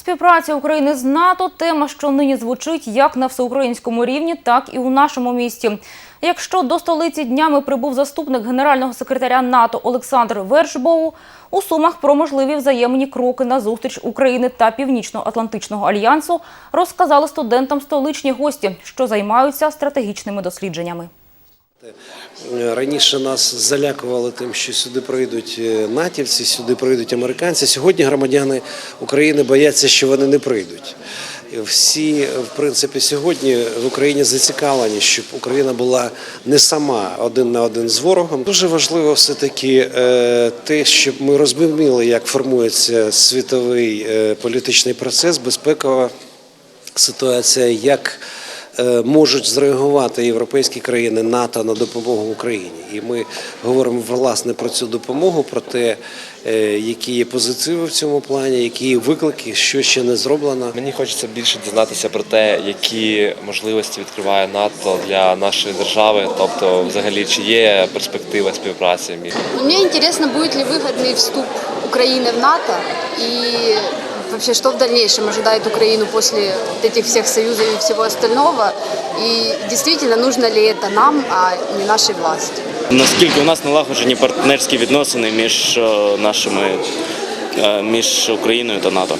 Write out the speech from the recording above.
Співпраця України з НАТО тема, що нині звучить як на всеукраїнському рівні, так і у нашому місті. Якщо до столиці днями прибув заступник генерального секретаря НАТО Олександр Вершбоу, у сумах про можливі взаємні кроки на зустріч України та Північно-Атлантичного альянсу розказали студентам столичні гості, що займаються стратегічними дослідженнями. Раніше нас залякували тим, що сюди прийдуть е, натівці, сюди прийдуть американці. Сьогодні громадяни України бояться, що вони не прийдуть. Всі, в принципі, сьогодні в Україні зацікавлені, щоб Україна була не сама один на один з ворогом. Дуже важливо все таки те, щоб ми розуміли, як формується світовий е, політичний процес, безпекова ситуація, як е, можуть зреагувати європейські країни НАТО на допомогу Україні. І ми говоримо власне про цю допомогу, про те, е, які є позитиви в цьому плані, які є виклики, що ще не зроблено. Мені хочеться більше дізнатися про те, які можливості відкриває НАТО для нашої держави, тобто, взагалі, чи є перспектива співпраці між Но мне интересно, будет ли выгодный вступ Украины в НАТО и вообще, что в дальнейшем ожидает Украину после вот этих всех союзов и всего остального. И действительно, нужно ли это нам, а не нашей власти. Наскільки у нас налагоджені партнерські відносини між е, нашими е, між Україною та НАТО?